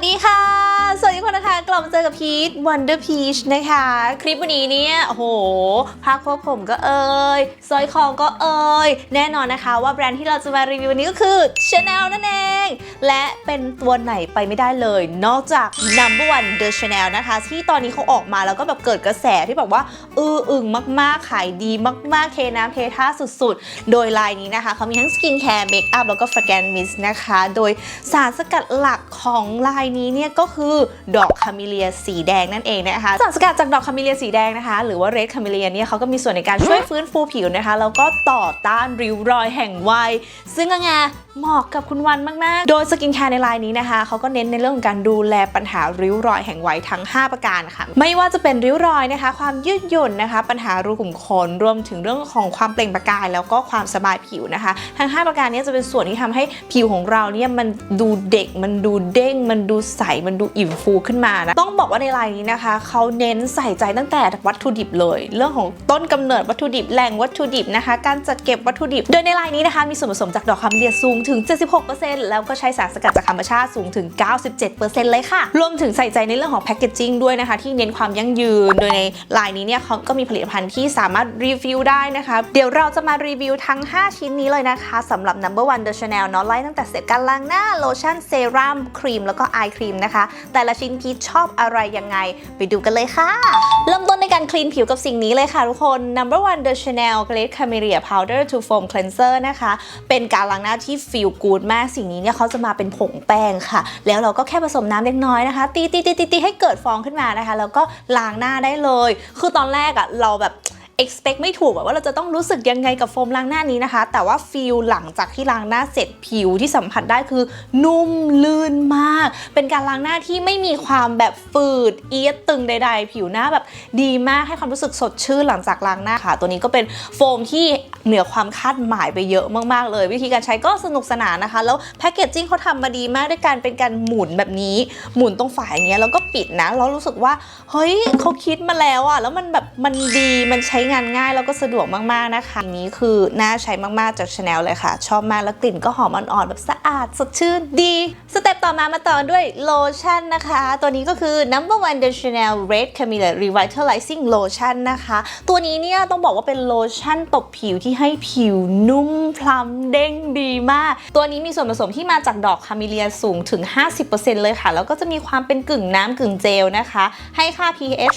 สดีค่ะ สวัสดีคนนะคะ กลับมาเจอกับพีท Wonder Peach นะคะ คลิปวันนี้เนี่ยโอ้โหผ้าควบผมก็เอ่ยสร้อยคอก็เอ่ยแน่นอนนะคะว่าแบรนด์ที่เราจะมารีวิววันนี้ก็คือ Chanel นั่นเอง และเป็นตัวไหนไปไม่ได้เลย นอกจาก Number One The Chanel นะคะ ที่ตอนนี้เขาออกมาแล้วก็แบบเกิดกระแสที่แบบว่าอืออึงมากๆ ขายดีมากๆเทน้ำเทท่าสุดๆ โดยลายนี้นะคะเขามีทั้งสกินแคร์เมคอัพแล้วก็ฟร a แกนมิสนะคะ โดยสารสกัดหลักของลายนี้เนี่ยก็คือดอกคาเมเลียสีแดงนั่นเองนะคะสารสกัดจากดอกคาเมเลียสีแดงนะคะ หรือว่าเรดคาเมเลียเนี่ยเขาก็มีส่วนในการช่วยฟื้นฟูผิวนะคะแล้วก็ต่อต้านริ้วรอยแห่งวัยซึ่งก็ไงเหมาะกับคุณวันมาก ๆ โดยสกินแคร์ในไลายนี้นะคะ เขาก็เน้นในเรื่องของการดูแลปัญหาริ้วรอยแห่งวัยทั้ง 5 ประการค่ะ ไม่ว่าจะเป็นริ้วรอยนะคะ ความยืดหยุ่นนะคะ ปัญหารูขุมขน รวมถึงเรื่องของความเปล่งประกาย แล้วก็ความสบายผิวนะคะ ทั้ง 5 ประการนี้จะเป็นส่วนที่ทำให้ผิวของเราเนี่ยมันดูเด็ก มันดูเด้ง มันดูใส มันดูอิ่มฟูขึ้นมานะ ต้องบอกว่าในไลายนี้นะคะ เขาเน้นใส่ใจตั้งแต่วัตถุดิบเลย เรื่องของต้นกำเนิดวัตถุดิบ แหล่งวัตถุดิบนะคะ การจัดเก็บวัตถุดิบ โดยในไลายนี้นะคะ มีส่วนผสมจากดอกคาเมเลียสูงถึง 76%แล้วก็ใช้สารสกัดจากธรรมชาติสูงถึง 97%เลยค่ะ รวมถึงใส่ใจในเรื่องของแพคเกจจิ้งด้วยนะคะ ที่เน้นความยั่งยืน โดยในลายนี้เนี่ยเขาก็มีผลิตภัณฑ์ที่สามารถรีวิวได้นะคะ เดี๋ยวเราจะมารีวิวทั้ง 5 ชิ้นนี้เลยนะคะสำหรับ Number One The Chanel เนาะไล่ตั้งแต่เซตการล้างหน้าโลชั่นเซรั่มครีมแล้วก็ไอครีมนะคะ แต่ละชิ้นพีชชอบอะไรยังไง ไปดูกันเลยค่ะ เริ่มต้นในการคลีนผิวกับสิ่งนี้เลยค่ะทุกคน Number One The Chanel Great Camellia Powder to Foam Cleanser นะคะ เป็นการล้างหน้าที่ฟีลกูดมากสิ่งนี้เนี่ยเขาจะมาเป็นผงแป้งค่ะ แล้วเราก็แค่ผสมน้ำเล็กน้อยนะคะ ตีตีตีตีตีให้เกิดฟองขึ้นมานะคะ แล้วก็ล้างหน้าได้เลย คือตอนแรกอะเราแบบ expect ไม่ถูกอะว่าเราจะต้องรู้สึกยังไงกับโฟมล้างหน้านี้นะคะ แต่ว่าฟีลหลังจากที่ล้างหน้าเสร็จผิวที่สัมผัสได้คือนุ่มลื่นมาก เป็นการล้างหน้าที่ไม่มีความแบบฝืดเอียดตึงใด ๆ ผิวหน้าแบบดีมากให้ความรู้สึกสดชื่นหลังจากล้างหน้าค่ะ ตัวนี้ก็เป็นโฟมที่เหนือความคาดหมายไปเยอะมากๆ เลย วิธีการใช้ก็สนุกสนานนะคะ แล้วแพคเกจจิ้งเขาทำมาดีมากด้วยการเป็นการหมุนแบบนี้หมุนตรงฝาอย่างเงี้ยแล้วก็ปิดนะแล้วรู้สึกว่าเฮ้ยเขาคิดมาแล้วอะแล้วมันแบบมันดีมันใช้งานง่ายแล้วก็สะดวกมากๆนะคะอันนี้คือน่าใช้มากๆจาก Chanel เลยค่ะ ชอบมากแล้วกลิ่นก็หอมอ่อนๆแบบสะอาดสดชื่นดีสเต็ปต่อมามาต่อด้วยโลชั่นนะคะ ตัวนี้ก็คือ number one the Chanel Red Camellia Revitalizing Lotion นะคะ ตัวนี้เนี่ยต้องบอกว่าเป็นโลชั่นตบผิวที่ให้ผิวนุ่มพลัมเด้งดีมาก ตัวนี้มีส่วนผสมที่มาจากดอกคาเมเลียสูงถึง 50%เลยค่ะ แล้วก็จะมีความเป็นกึ่งน้ำกึ่งเจลนะคะ ให้ค่า pH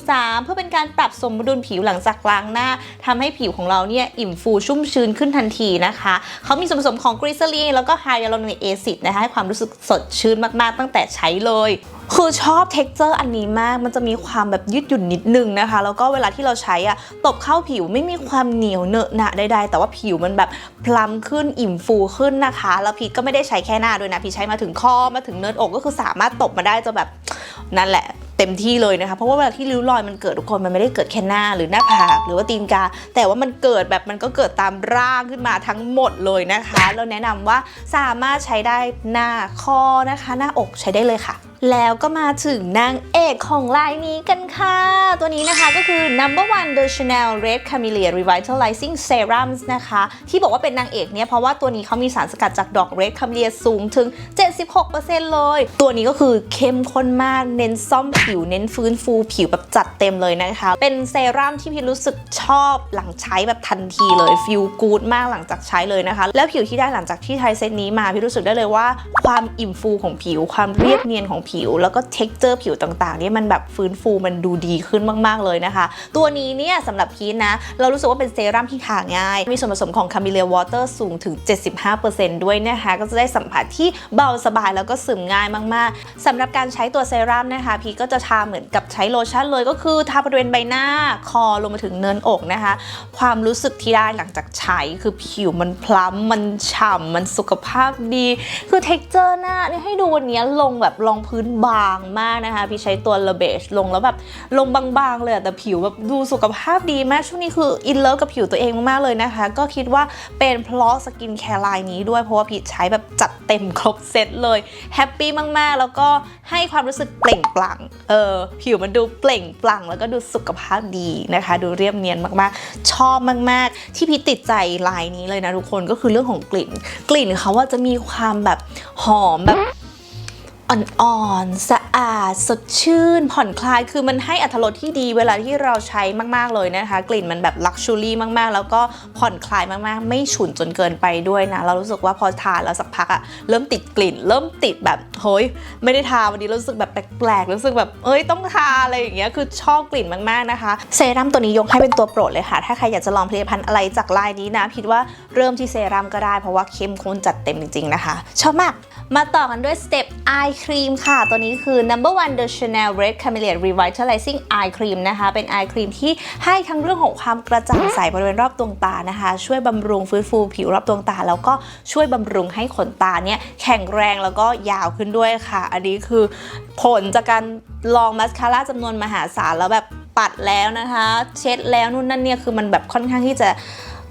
6.3 เพื่อเป็นการปรับสมดุลผิวหลังจากากล้างหน้าทำให้ผิวของเราเนี่ยอิ่มฟูชุ่มชื้นขึ้นทันทีนะคะเขามีส่วนผสมของกรีซ e ลีนแล้วก็ไฮยาลูรอนิกแอซิดนะคะให้ความรู้สึกสดชื่นมากๆ ตั้งแต่ใช้เลยคือชอบเท็กเจอร์อันนี้มาก มันจะมีความแบบยืดหยุ่นนิดนึงนะคะ แล้วก็เวลาที่เราใช้อะตบเข้าผิวไม่มีความเหนียวเนอะหนะใดๆ แต่ว่าผิวมันแบบพลัมขึ้นอิ่มฟูขึ้นนะคะ แล้วพีทก็ไม่ได้ใช้แค่หน้าด้วยนะ พีทใช้มาถึงคอมาถึงเนิร์ดอกก็คือสามารถตบมาได้จะแบบนั่นแหละ เต็มที่เลยนะคะ เพราะว่าเวลาที่ริ้วรอยมันเกิดทุกคนมันไม่ได้เกิดแค่หน้าหรือหน้าผากหรือว่าตีนกา แต่ว่ามันเกิดแบบมันก็เกิดตามร่างขึ้นมาทั้งหมดเลยนะคะ เราแนะนำว่าสามารถใช้ได้หน้าคอนะคะ หน้าอกใช้ได้เลยค่ะ แล้วก็มาถึงนางเอกของลายนี้กันค่ะ ตัวนี้นะคะก็คือ number one the Chanel Red Camellia Revitalizing Serums นะคะ ที่บอกว่าเป็นนางเอกเนี่ยเพราะว่าตัวนี้เขามีสารสกัดจากดอก Red Camellia สูงถึง 76%เลย ตัวนี้ก็คือเข้มข้นมากเน้นซ่อมผิวเน้นฟื้นฟูผิวแบบจัดเต็มเลยนะคะ เป็นเซรั่มที่พี่รู้สึกชอบหลังใช้แบบทันทีเลยฟิลกูดมากหลังจากใช้เลยนะคะ แล้วผิวที่ได้หลังจากที่ใช้เซตนี้มาพี่รู้สึกได้เลยว่าความอิ่มฟูของผิวความเรียบเนียนของผิว แล้วก็เท็กเจอร์ผิวต่างๆนี่มันแบบฟื้นฟูมันดูดีขึ้นมากๆเลยนะคะ ตัวนี้เนี่ยสำหรับพีทนะ เรารู้สึกว่าเป็นเซรั่มที่ทาง่าย มีส่วนผสมของคาเมเลียวอเตอร์สูงถึง 75%ด้วยนะคะ ก็จะได้สัมผัสที่เบาสบายแล้วก็ซึมง่ายมากๆสำหรับการใช้ตัวเซรั่มนะคะ พีก็จะทาเหมือนกับใช้โลชั่นเลยก็คือทาบริเวณใบหน้าคอลงมาถึงเนินอกนะคะ ความรู้สึกที่ได้หลังจากใช้คือผิวมันพล้ำมันฉ่ำมันสุขภาพดี คือเท็กเจอร์หน้าเนี่ยให้ดูวันนี้ลงแบบรองพื้นบางมากนะคะ พี่ใช้ตัวเลเบชลงแล้วแบบลงบางๆเลยแต่ผิวแบบดูสุขภาพดีมาก ช่วงนี้คืออินเลิฟกับผิวตัวเองมากๆเลยนะคะ ก็คิดว่าเป็นเพราะสกินแคร์ไลน์นี้ด้วยเพราะว่าพี่ใช้แบบจัดเต็มครบเซตเลยแฮปปี้มากๆ แล้วก็ให้ความรู้สึกเปล่งปลั่งเออผิวมันดูเปล่งปลั่ง แล้วก็ดูสุขภาพดีนะคะ ดูเรียบเนียนมากๆ ชอบมากๆ ที่พี่ติดใจลายนี้เลยนะทุกคนก็คือเรื่องของกลิ่น กลิ่นเขาว่าจะมีความแบบหอมแบบ อ่อนๆ สะอาด สดชื่น ผ่อนคลาย คือมันให้อัตรสที่ดีเวลาที่เราใช้มากๆเลยนะคะ กลิ่นมันแบบลักชูรี่มากๆ แล้วก็ผ่อนคลายมากๆ ไม่ฉุนจนเกินไปด้วยนะ เรารู้สึกว่าพอทานแล้วสักพักอะเริ่มติดกลิ่น เริ่มติดแบบเฮ้ยไม่ได้ทาวันนี้รู้สึกแบบแปลกๆ รู้สึกแบบเอ้ยต้องทาอะไรอย่างเงี้ย คือชอบกลิ่นมากๆนะคะ เซรั่มตัวนี้ยกให้เป็นตัวโปรดเลยค่ะ ถ้าใครอยากจะลองผลิตภัณฑ์อะไรจากลายนี้นะพิดว่าเริ่มที่เซรั่มก็ได้ เพราะว่าเข้มข้นจัดเต็มจริงๆนะคะ ชอบมาก มาต่อกันด้วย Step Eye Cream ค่ะ ตัวนี้คือ Number One The Chanel Red Camellia Revitalizing Eye Cream นะคะ เป็น Eye Cream ที่ให้ทั้งเรื่องของความกระจ่างใสบริเวณรอบดวงตานะคะ ช่วยบำรุงฟื้นฟูผิวรอบดวงตา แล้วก็ช่วยบำรุงให้ขนตาเนี่ยแข็งแรงแล้วก็ยาวขึ้นด้วยค่ะ อันนี้คือผลจากการลองมัสคาร่าจำนวนมหาศาลแล้วแบบปัดแล้วนะคะ เช็ดแล้วนู่นนั่นเนี่ยคือมันแบบค่อนข้างที่จะ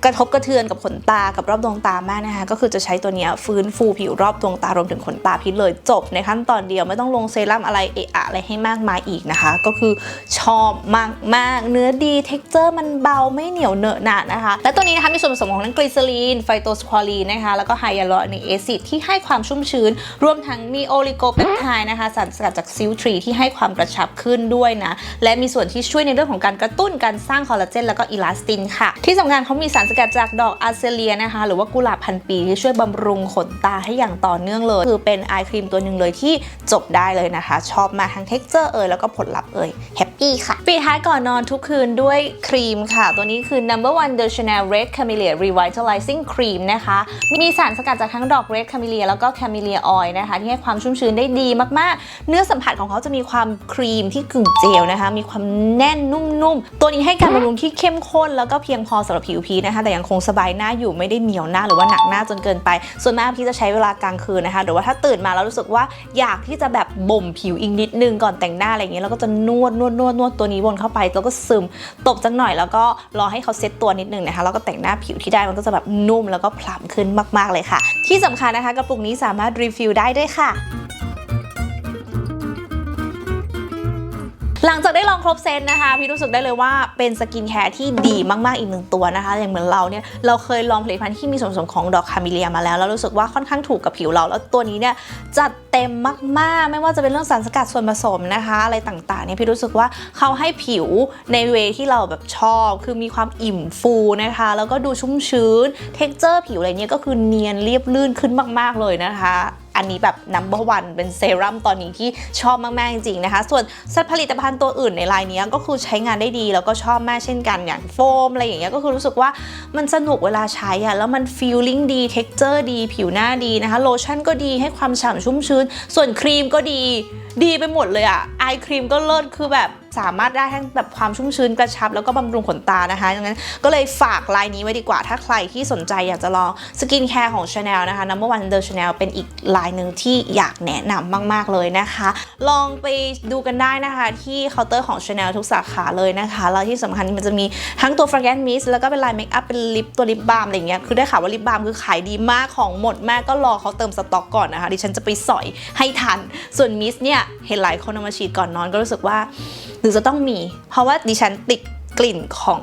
กระทบกระเทือนกับขนตากับรอบดวงตามากนะคะ ก็คือจะใช้ตัวนี้ฟื้นฟูผิวรอบดวงตารวมถึงขนตาพิษเลยจบในขั้นตอนเดียวไม่ต้องลงเซรั่มอะไรเอะอะอะไรให้มากมายอีกนะคะ ก็คือชอบมากมากเนื้อดีเท็กเจอร์มันเบาไม่เหนียวเหนอะหนะนะคะ และตัวนี้นะคะมีส่วนผสมของทั้งกลีเซอรีนไฟโตสควอลีนนะคะแล้วก็ไฮยาลูรอนิกแอซิดที่ให้ความชุ่มชื้น รวมทั้งมีโอลิโกเปปไทด์นะคะสารสกัดจากซิลทรีที่ให้ความกระชับขึ้นด้วยนะและมีส่วนที่ช่วยในเรื่องของการกระตุ้นการสร้างคอลลาเจนแล้วก็อีลาสตินค่ะที่สำคัญเขามีสารสกัดจากดอกอาเซเลียนะคะ หรือว่ากุหลาบพันปีที่ช่วยบำรุงขนตาให้อย่างต่อเนื่องเลย คือเป็นไอครีมตัวหนึ่งเลยที่จบได้เลยนะคะ ชอบมากทั้งเท็กเจอร์เอ่ยแล้วก็ผลลัพธ์เอ่ยแฮปปี้ค่ะปิดท้ายก่อนนอนทุกคืนด้วยครีมค่ะ ตัวนี้คือ number one the Chanel Red Camellia Revitalizing Cream นะคะ มีสารสกัดจากทั้งดอก Red Camellia แล้วก็ Camellia Oil นะคะ ที่ให้ความชุ่มชื้นได้ดีมากๆ เนื้อสัมผัสของเขาจะมีความครีมที่กึ่งเจลนะคะ มีความแน่นนุ่มๆ ตัวนี้ให้การบำรุงที่เข้มข้นแล้วก็เพียงพอสำหรับผิวพีชนะคะแต่ยังคงสบายหน้าอยู่ไม่ได้เหนียวหน้าหรือว่าหนักหน้าจนเกินไป ส่วนมากพี่จะใช้เวลากลางคืนนะคะหรือว่าถ้าตื่นมาแล้วรู้สึกว่าอยากที่จะแบบบ่มผิวอีกนิดนึงก่อนแต่งหน้าอะไรอย่างเงี้ยแล้วก็จะนวดนวดนวดนวดตัวนี้วนเข้าไปแล้วก็ซึมตบจังหน่อยแล้วก็รอให้เขาเซ็ตตัวนิดนึงนะคะแล้วก็แต่งหน้าผิวที่ได้มันก็จะแบบนุ่มแล้วก็พล้ำขึ้นมาก ๆเลยค่ะ ที่สำคัญนะคะกระปุกนี้สามารถรีฟิลได้ด้วยค่ะ หลังจากได้ลองครบเซตนะคะ พี่รู้สึกได้เลยว่าเป็นสกินแคร์ที่ดีมาก ๆ อีกหนึ่งตัวนะคะ อย่างเหมือนเราเนี่ยเราเคยลองผลิตภัณฑ์ที่มีส่วนผสมของดอกคาเมิเลียมาแล้ว แล้วรู้สึกว่าค่อนข้างถูกกับผิวเรา แล้วตัวนี้เนี่ยจัดเต็มมาก ๆ ไม่ว่าจะเป็นเรื่องสารสกัดส่วนผสมนะคะ อะไรต่าง ๆ เนี่ยพี่รู้สึกว่าเขาให้ผิวในเวที่เราแบบชอบ คือมีความอิ่มฟูนะคะ แล้วก็ดูชุ่มชื้น เท็กเจอร์ผิวอะไรเนี่ยก็คือเนียนเรียบลื่นขึ้นมาก ๆ เลยนะคะ อันนี้แบบ number one เป็นเซรั่มตอนนี้ที่ชอบมากๆจริงๆนะคะ ส่วนสัตว์ผลิตภัณฑ์ตัวอื่นในไลน์นี้ก็คือใช้งานได้ดีแล้วก็ชอบมากเช่นกันอย่างโฟมอะไรอย่างเงี้ยก็คือรู้สึกว่ามันสนุกเวลาใช้อะแล้วมัน feeling ดี texture ดีผิวหน้าดีนะคะโลชั่นก็ดีให้ความฉ่ำชุ่มชื้น ส่วนครีมก็ดีดีไปหมดเลยอะไอครีมก็เลิศคือแบบ สามารถได้ทั้งแบบความชุ่มชื้นกระชับ แล้วก็บำรุงขนตานะคะดังนั้นก็เลยฝากไลน์นี้ไว้ดีกว่า ถ้าใครที่สนใจอยากจะลองสกินแคร์ของ Chanel นะคะ Number One The Chanel เป็นอีกไลน์หนึ่งที่อยากแนะนำมาก ๆ เลยนะคะ ลองไปดูกันได้นะคะ ที่เคาน์เตอร์ของ Chanel ทุกสาขาเลยนะคะแล้วที่สำคัญมันจะมีทั้งตัว Fragrance Mist แล้วก็เป็นลายเมคอัพเป็นลิปตัวลิปบาล์มอะไรเงี้ยคือได้ข่าวว่าลิปบาล์มคือขายดีมากของหมดมากก็รอเขาเติมสต็อกก่อนนะคะดิฉันจะไปสอยให้ทัน ส่วนมิสเนี่ยเห็นหลายคนเอามาฉีดก่อนนอนก็รู้สึกว่า หรือจะต้องมี เพราะว่าดิฉันติดกลิ่นของ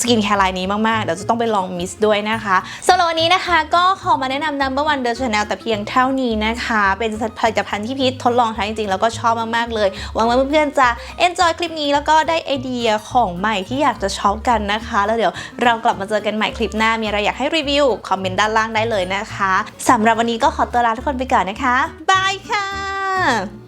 สกินแคร์ไลน์นี้มาก ๆ เดี๋ยวจะต้องไปลองมิสด้วยนะคะสำหรับวันนี้นะคะก็ขอมาแนะนำ Number One The Chanel แต่เพียงเท่านี้นะคะ เป็นผลิตภัณฑ์ที่พีททดลองใช้จริง ๆ แล้วก็ชอบมาก ๆ เลย หวังว่าเพื่อน ๆ จะ enjoy คลิปนี้แล้วก็ได้ไอเดียของใหม่ที่อยากจะช็อปกันนะคะ แล้วเดี๋ยวเรากลับมาเจอกันใหม่คลิปหน้า มีอะไรอยากให้รีวิว คอมเมนต์ด้านล่างได้เลยนะคะสำหรับวันนี้ก็ขอตัวลาทุกคนไปก่อนนะคะบายค่ะ